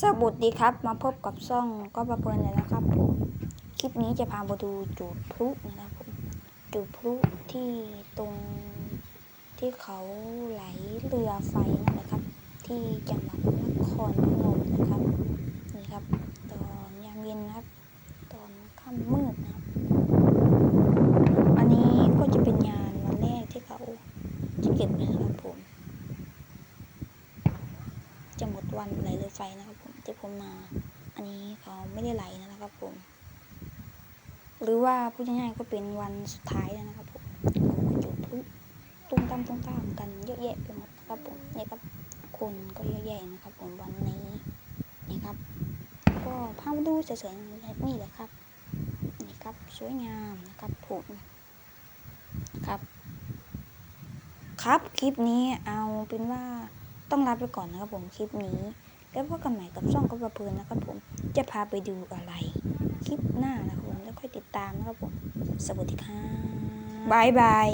สวัสดีครับ มาพบกับซ่องก็ประเพลินเลยนะครับผมคลิปนี้จะพามาดูจุดพลุนะครับผมจุดพลุที่ตรงที่เขาไหลเรือไฟนะครับ ที่จังหวัดนครพนมนะครับนี่ครับ ตอนยามเย็นนะครับ ตอนค่ำมืดนะครับ อันนี้ก็จะเป็นงานวันแรกที่เขาจะเก็บนะครับผม จะหมดวันไหลเรือไฟนะครับผมที่ผมมา อันนี้เขาไม่ได้ไหลนะครับผม หรือว่าพูดง่ายๆก็เป็นวันสุดท้ายแล้วนะครับผมเขาก็จุดพลุตุ้มตามตุ้มตามกันเยอะแยะไปหมดนะครับผมนี่ครับคนก็เยอะแยะนะครับ ผมวันนี้นี่ครับ ก็พามาดูสวยๆนี่แหละครับนี่ครับสวยงามนะครับผมครับ ครับคลิปนี้เอาเป็นว่า ต้องลาไปก่อนนะครับผมคลิปนี้ แล้วพบกันใหม่กับช่องก็ประเพลินนะครับผมจะพาไปดูอะไร คลิปหน้านะครับผมแล้วค่อยติดตามนะครับผม สวัสดีครับบายบาย